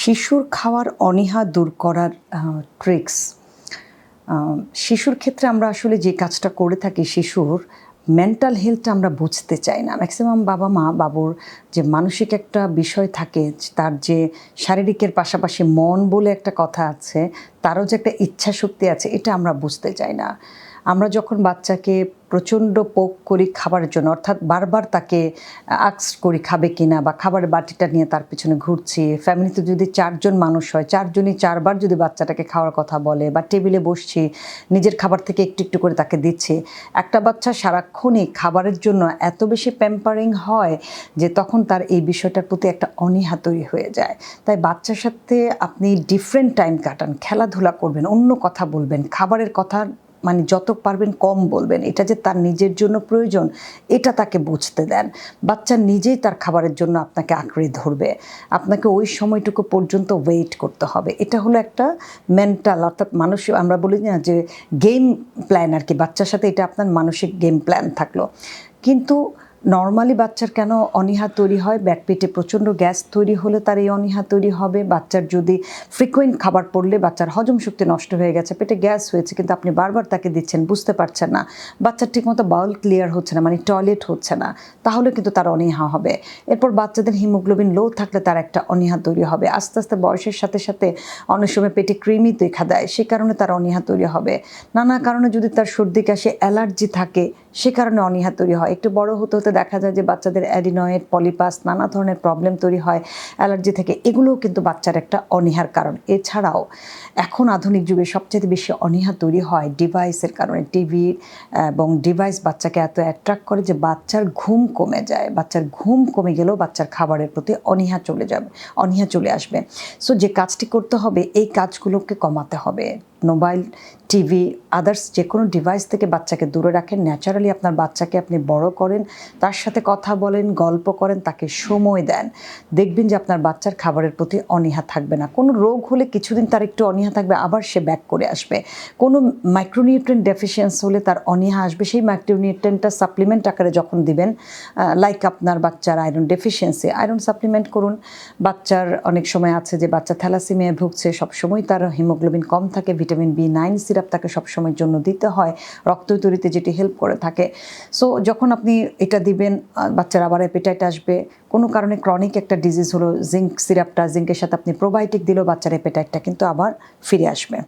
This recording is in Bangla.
শিশুর খাওয়ার অনীহা দূর করার ট্রিক্স শিশুর ক্ষেত্রে আমরা আসলে যে কাজটা করে থাকি শিশুর মেন্টাল হেলথটা আমরা বুঝতে চাই না। ম্যাক্সিমাম বাবা মা, বাবুর যে মানসিক একটা বিষয় থাকে, তার যে শারীরিকের পাশাপাশি মন বলে একটা কথা আছে, তারও যে একটা ইচ্ছা শক্তি আছে, এটা আমরা বুঝতে চাই না। আমরা যখন বাচ্চাকে প্রচণ্ড পোক করি খাবারের জন্য, অর্থাৎ বারবার তাকে আক্স করি খাবে কিনা বা খাবারের বাটিটা নিয়ে তার পিছনে ঘুরছি। ফ্যামিলিতে যদি চারজন মানুষ হয়, চারজনই চারবার যদি বাচ্চাটাকে খাওয়ার কথা বলে বা টেবিলে বসছি, নিজের খাবার থেকে একটু একটু করে তাকে দিচ্ছি, একটা বাচ্চা সারাক্ষণই খাবারের জন্য এত বেশি প্যাম্পারিং হয় যে তখন তার এই বিষয়টার প্রতি একটা অনীহা তৈরি হয়ে যায়। তাই বাচ্চার সাথে আপনি ডিফারেন্ট টাইম কাটান, খেলাধুলা করবেন, অন্য কথা বলবেন, খাবারের কথা মানে যত পারবেন কম বলবেন। এটা যে তার নিজের জন্য প্রয়োজন, এটা তাকে বুঝতে দেন। বাচ্চা নিজেই তার খাবারের জন্য আপনাকে আঁকড়ে ধরবে। আপনাকে ওই সময়টুকু পর্যন্ত ওয়েট করতে হবে। এটা হলো একটা মেন্টাল অর্থাৎ মানুষ, আমরা বলি না যে গেম প্ল্যান আর কি। বাচ্চার সাথে এটা আপনার মানসিক গেম প্ল্যান থাকল। কিন্তু নর্মালি বাচ্চার কেন অনীহা তৈরি হয়? ব্যাকপেটে প্রচণ্ড গ্যাস তৈরি হলে তার এই অনীহা তৈরি হবে। বাচ্চার যদি ফ্রিকুয়েন্ট খাবার পড়লে বাচ্চার হজম শক্তি নষ্ট হয়ে গেছে, পেটে গ্যাস হয়েছে, কিন্তু আপনি বারবার তাকে দিচ্ছেন, বুঝতে পারছেন না। বাচ্চার ঠিকমতো বাউল ক্লিয়ার হচ্ছে না মানে টয়লেট হচ্ছে না, তাহলে কিন্তু তার অনীহা হবে। এরপর বাচ্চাদের হিমোগ্লোবিন লো থাকলে তার একটা অনীহা তৈরি হবে। আস্তে আস্তে বয়সের সাথে সাথে অনেক সময় পেটে কৃমি দেখা দেয়, সে কারণে তার অনীহা তৈরি হবে। নানা কারণে যদি তার সর্দি কাশি, অ্যালার্জি থাকে সে কারণে অনীহা তৈরি হয়। একটু বড় হতে হতে দেখা যায় যে বাচ্চাদের অ্যাডিনয়েড, পলিপাস, নানা ধরনের প্রবলেম তৈরি হয়, অ্যালার্জি থেকে। এগুলোও কিন্তু বাচ্চার একটা অনীহার কারণ। এছাড়াও এখন আধুনিক যুগে সবচেয়ে বেশি অনীহা তৈরি হয় ডিভাইসের কারণে। টিভি এবং ডিভাইস বাচ্চাকে এত অ্যাট্রাক্ট করে যে বাচ্চার ঘুম কমে যায়। বাচ্চার ঘুম কমে গেলেও বাচ্চার খাবারের প্রতি অনীহা চলে যাবে, অনীহা চলে আসবে। সো যে কাজটি করতে হবে, এই কাজগুলোকে কমাতে হবে। মোবাইল, টিভি আদার্স যে কোনো ডিভাইস থেকে বাচ্চাকে দূরে রাখেন। ন্যাচারালি আপনার বাচ্চাকে আপনি বড় করেন, তার সাথে কথা বলেন, গল্প করেন, তাকে সময় দেন। দেখবেন যে আপনার বাচ্চার খাবারের প্রতি অনীহা থাকবে না। কোনো রোগ হলে কিছুদিন তার একটু অনীহা থাকবে, আবার সে ব্যাক করে আসবে। কোনো মাইক্রোনিউট্রেন্ট ডেফিসিয়েন্স হলে তার অনীহা আসবে। সেই মাইক্রোনিউট্রেন্টটা সাপ্লিমেন্ট আকারে যখন দিবেন লাইক আপনার বাচ্চার আয়রন ডেফিসিয়েন্সি আয়রন সাপ্লিমেন্ট করুন। বাচ্চার অনেক সময় আছে যে বাচ্চা থ্যালাসিমিয়া ভুগছে, সবসময় তার হিমোগ্লোবিন কম থাকে ভিটামিন বি নাইন সিরাপ তাকে সবসময়ের জন্য দিতে হয় রক্ত তৈরিতে যেটি হেল্প করে থাকে। সো যখন আপনি এটা দিবেন বাচ্চার আবার অ্যাপেটাইট আসবে, কোনো কারণে ক্রনিক একটা ডিজিজ হলো জিঙ্ক সিরাপটা জিঙ্কের সাথে আপনি প্রোবায়োটিক দিলেও বাচ্চার অ্যাপেটাইটটা কিন্তু আবার ফিরে আসবে।